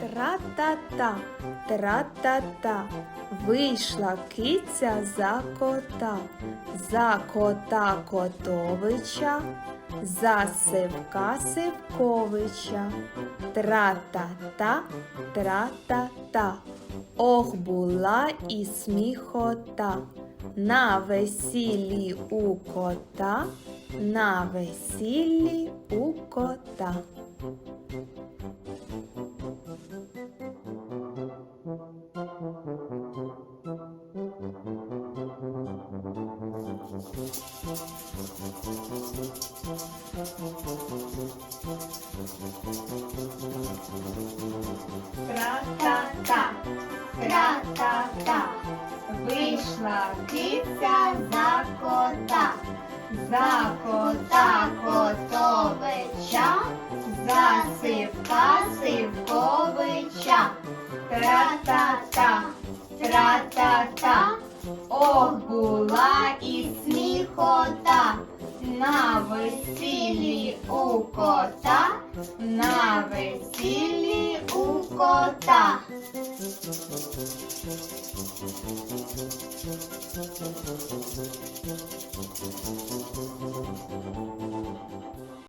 Тра-та-та, тра-та-та, вийшла киця за кота, за кота Котовича, за Сивка Сивковича. Тра-та-та, тра-та-та, ох була і сміхота. На весіллі у кота, на весіллі у кота. Вийшла за кота, за кота Котовича, за сивка Сивковича. Тра-та-та, тра-та-та, ох була і сміхота. На весіллі у кота, на весіллі у кота. Thank you.